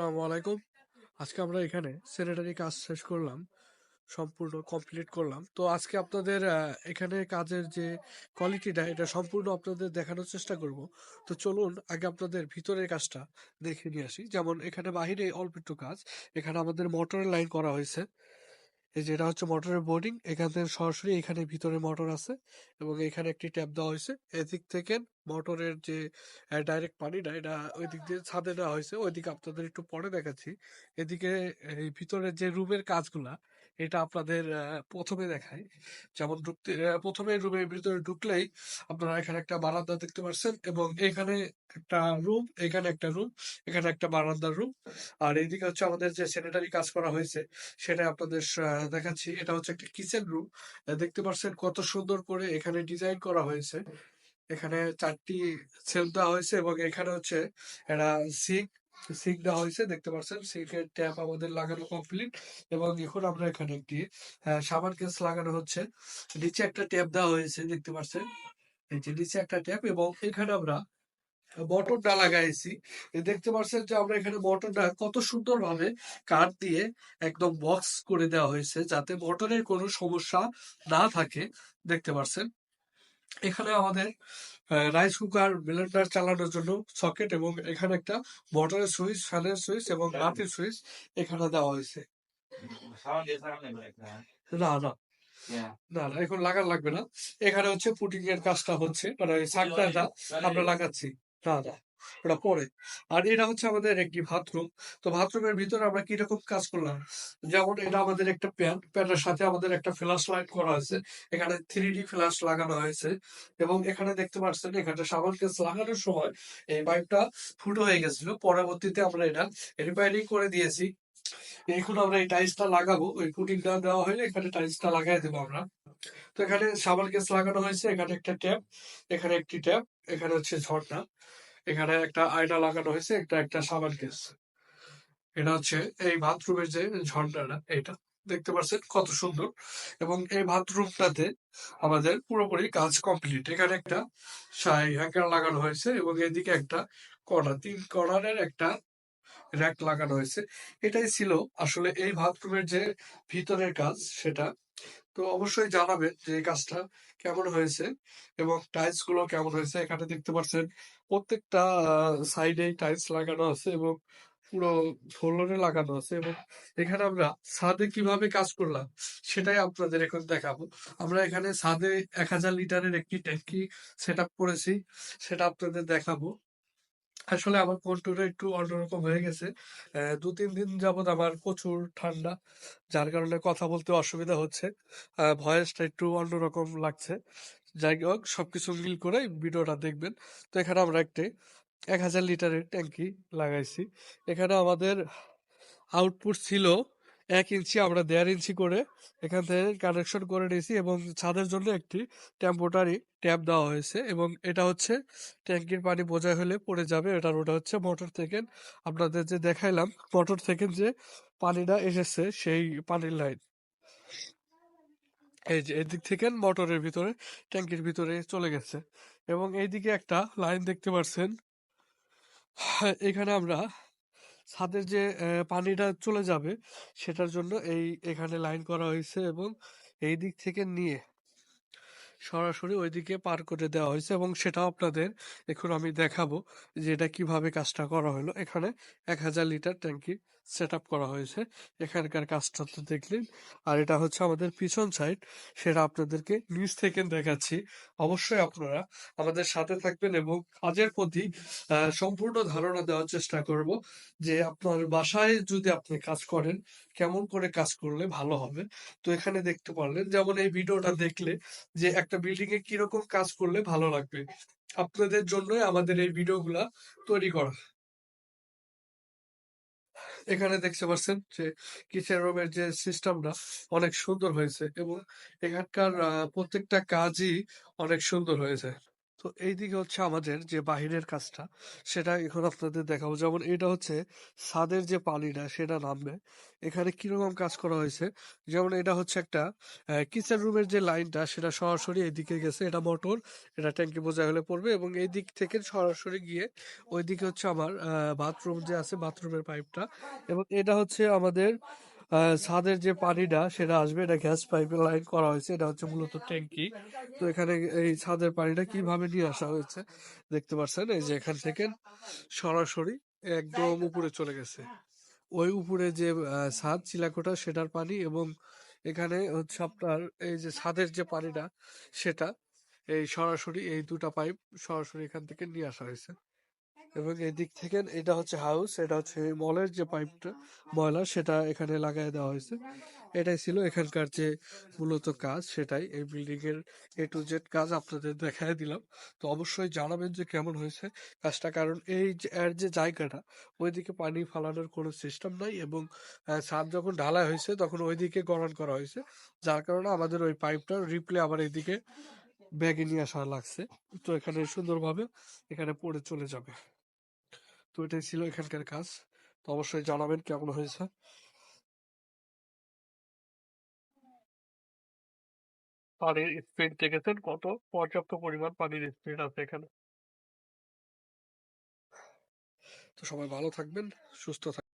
আসসালামু আলাইকুম। আজকে আমরা এখানে স্যানিটারি কাজ শেষ করলাম, সম্পূর্ণ কমপ্লিট করলাম। তো আজকে আপনাদের এখানে কাজের যে কোয়ালিটিটা এটা সম্পূর্ণ আপনাদের দেখানোর চেষ্টা করব। তো চলুন, আগে আপনাদের ভিতরের কাজটা দেখে নিয়ে আসি। যেমন এখানে বাহিরে অল্প একটু কাজ। এখানে আমাদের মোটরের লাইন করা হয়েছে। এই যে এটা হচ্ছে মোটরের বোর্ডিং, এখান থেকে সরাসরি এখানে ভিতরে মোটর আছে এবং এখানে একটি ট্যাপ দেওয়া হয়েছে। এদিক থেকে মোটরের যে ডাইরেক্ট পানিটা, এটা ওই দিক দিয়ে ছাদে দেওয়া হয়েছে। ওইদিকে আপনাদের একটু পরে দেখাচ্ছি। এদিকে এই ভিতরের যে রুমের কাজগুলা এটা আপনাদের প্রথমে দেখায়। যেমন ঢুকতে প্রথমে রুমের ভিতরে ঢুকলেই আপনারা এখানে একটা বারান্দা দেখতে পাচ্ছেন এবং এখানে একটা রুম এখানে একটা রুম এখানে একটা বারান্দার রুম আর এইদিকে হচ্ছে আমাদের যে স্যানিটারি কাজ করা হয়েছে, সেটা আপনাদের দেখাচ্ছি। এটা হচ্ছে একটা কিচেন রুম দেখতে পাচ্ছেন কত সুন্দর করে এখানে ডিজাইন করা হয়েছে। এখানে চারটি সেল দেওয়া হয়েছে এবং এখানে হচ্ছে একটা সিঙ্ক সিঙ্ক দেওয়া হয়েছে, দেখতে পাচ্ছেন। সিঙ্কের ট্যাপ আমাদের লাগানো কমপ্লিট এবং এখন আমরা এখানে একটি সাবান কেস লাগানো হচ্ছে। নিচে একটা ট্যাপ দেওয়া হয়েছে, দেখতে পাচ্ছেন। এই যে নিচে একটা ট্যাপ এবং এখানে আমরা মোটরটা লাগাইছি। দেখতে পাচ্ছেন যে আমরা এখানে মোটরটা কত সুন্দরভাবে কাঠ দিয়ে একদম বক্স করে দেওয়া হয়েছে, যাতে মোটরের কোনো সমস্যা না থাকে। দেখতে পাচ্ছেন। এখানে আমাদের রাইস কুকার ব্লেন্ডার চালানোর জন্য সকেট এবং এখানে একটা মোটরের সুইচ ফ্যানের সুইচ এবং বাতির সুইচ এখানে দেওয়া হয়েছে। that. না না। না না এখন লাগার লাগবে না। এখানে হচ্ছে পুটিং এর কাজটা হচ্ছে মানে সাকটাটা আমরা লাগাচ্ছি। না ওটা পরে। আর এটা হচ্ছে আমাদের একটি বাথরুম তো বাথরুমের ভিতরে আমরা কীরকম কাজ করলাম? যেমন এটা আমাদের একটা প্যান্ট প্যান্টের সাথে আমাদের একটা ফ্ল্যাশ লাইট করা হয়েছে। এখানে থ্রি ডি ফ্ল্যাশ লাগানো হয়েছে। এবং এখানে দেখতে পাচ্ছেন এখানে সাবান কেস লাগানোর সময় এই পাইপটা ফুটো হয়ে গেছিল। পরবর্তীতে আমরা এটা রিপেয়ারিং করে দিয়েছি। এখন আমরা এই টাইলসটা লাগাবো, ওই পুটিংটা দেওয়া হলে এখানে টাইলসটা লাগাই দেবো আমরা। তো এখানে সাবান কেস লাগানো হয়েছে, এখানে একটা ট্যাপ এখানে একটি ট্যাপ এখানে হচ্ছে ঝর্ণা, এখানে একটা আয়না লাগানো হয়েছে, একটা একটা সাবান কেস এটা হচ্ছে এই বাথরুমের যে ঝর্ণাটা এটা দেখতে পাচ্ছেন কত সুন্দর। এবং এই বাথরুমটাতে আমাদের পুরোপুরি কাজ কমপ্লিট এখানে একটা হ্যাঙ্গার লাগানো হয়েছে এবং এদিকে একটা কর্নার তিন কর্নারের একটা র্যাক লাগানো হয়েছে। এটাই ছিল আসলে এই বাথরুমের যে ভিতরের কাজ সেটা। তো অবশ্যই জানাবেন যে এই কাজটা কেমন হয়েছে এবং টাইলসগুলো কেমন হয়েছে। এখানে দেখতে পাচ্ছেন প্রত্যেকটা সাইডে টাইলস লাগানো আছে এবং পুরো ফ্লোরে লাগানো আছে এবং এখানে আমরা ছাদে কীভাবে কাজ করলাম সেটাই আপনাদের এখন দেখাবো। আমরা এখানে ছাদে এক হাজার লিটারের একটি ট্যাঙ্কি সেট করেছি, সেটা আপনাদের দেখাবো। আসলে আমার কন্ট্রোলটা একটু অন্যরকম হয়ে গেছে। দু তিন দিন যাবত আমার প্রচুর ঠান্ডা, যার কারণে কথা বলতে অসুবিধা হচ্ছে। ভয়েসটা একটু অন্যরকম লাগছে। যাই হোক, সবকিছু মিল করে ভিডিওটা দেখবেন। তো এখানে আমরা একটি এক হাজার লিটারের ট্যাঙ্কি লাগাইছি। এখানে আমাদের আউটপুট ছিল এক ইঞ্চি আমরা দেড় ইঞ্চি করে এখান থেকে কানেকশন করে নিয়েছি এবং ছাদের জন্য একটি টেম্পোরারি ট্যাপ দেওয়া হয়েছে এবং এটা হচ্ছে ট্যাঙ্কির পানি বোঝাই হলে পড়ে যাবে। এটার ওটা হচ্ছে মোটর থেকে আপনাদের যে দেখাইলাম মোটর থেকে যে পানিটা এসেছে সেই পানির লাইন এই যে এদিক থেকে মোটরের ভিতরে, ট্যাঙ্কির ভিতরে চলে গেছে এবং এইদিকে একটা লাইন দেখতে পাচ্ছেন এখানে আমরা ছাদের যে পানিটা চলে যাবে, সেটার জন্য এই, এখানে লাইন করা হয়েছে এবং এই দিক থেকে নিয়ে সরাসরি ওইদিকে পার করে দেওয়া হয়েছে এবং সেটাও আপনাদের এখন আমি দেখাবো যে এটা কীভাবে কাজটা করা হলো। এখানে এক হাজার লিটার ট্যাঙ্কি সেট করা হয়েছে। এখানকার কাজটা তো দেখলেন। আর এটা হচ্ছে আমাদের পিছন সাইড। সেটা আপনাদেরকে নিচ থেকে দেখাচ্ছি। অবশ্যই আপনারা আমাদের সাথে থাকবেন এবং কাজের প্রতি সম্পূর্ণ ধারণা দেওয়ার চেষ্টা করব যে আপনার বাসায় যদি আপনি কাজ করেন, কেমন করে কাজ করলে ভালো হবে। তো এখানে দেখতে পারলেন, যেমন এই ভিডিওটা দেখলে যে একটা বিল্ডিং এ কীরকম কাজ করলে ভালো লাগবে? আপনাদের জন্য আমাদের এই ভিডিওগুলা তৈরি করা। এখানে দেখতে পাচ্ছেন যে কিচেন রুমের যে সিস্টেমটা অনেক সুন্দর হয়েছে এবং এখানকার প্রত্যেকটা কাজই অনেক সুন্দর হয়েছে। তো এইদিকে হচ্ছে আমাদের যে বাহিরের কাজটা, সেটা এখন আপনাদের দেখাবো। যেমন এটা হচ্ছে ছাদের যে পানিটা, সেটা নামবে। এখানে কীরকম কাজ করা হয়েছে? যেমন এটা হচ্ছে একটা কিচেন রুমের যে লাইনটা, সেটা সরাসরি এদিকে গেছে। এটা মোটর, এটা ট্যাঙ্কি বোঝাই হলে পড়বে এবং এই দিক থেকে সরাসরি গিয়ে ওইদিকে হচ্ছে আমার বাথরুম যে আছে, বাথরুমের পাইপটা। এবং এটা হচ্ছে আমাদের ছাদের যে পানিটা, সেটা আসবে, এটা গ্যাস পাইপের লাইন করা হয়েছে, এটা হচ্ছে মূলত ট্যাঙ্কি। তো এখানে এই ছাদের পানিটা কীভাবে নিয়ে আসা হয়েছে দেখতে পাচ্ছেন? এই যে এখান থেকে সরাসরি একদম উপরে চলে গেছে। ওই উপরে যে ছাদ চিলাকোটা সেটার পানি এবং এখানে হচ্ছে আপনার এই যে ছাদের যে পানিটা, সেটা এই সরাসরি এই দুটা পাইপ সরাসরি এখান থেকে নিয়ে আসা হয়েছে। এবং এই দিক থেকে এটা হচ্ছে হাউস এটা হচ্ছে মলের যে পাইপটা ময়লা, সেটা এখানে লাগাই দেওয়া হয়েছে। এটাই ছিল এখানকার যে মূলত কাজ, সেটাই। এই বিল্ডিং এর এ টু জেড কাজ আপনাদের দেখায় দিলাম। তো অবশ্যই জানাবেন যে কেমন হয়েছে কাজটা, কারণ এই যে, এর যে জায়গাটা, ওইদিকে পানি ফালানোর কোনো সিস্টেম নাই এবং ছাদ যখন ঢালাই হয়েছে, তখন ওইদিকে গড়ান করা হয়েছে। যার কারণে আমাদের ওই পাইপটা রিপ্লে আবার এদিকে ব্যাগে নিয়ে আসা লাগছে। তো এখানে সুন্দরভাবে এখানে পড়ে চলে যাবে। তো এটাই ছিল এখানকার কাজ। তো অবশ্যই জানাবেন কেমন হয়েছে। পানির স্পিড দেখেছেন? কত? পর্যাপ্ত পরিমাণ পানির স্পিড আছে এখানে। তো সবাই ভালো থাকবেন সুস্থ থাকবেন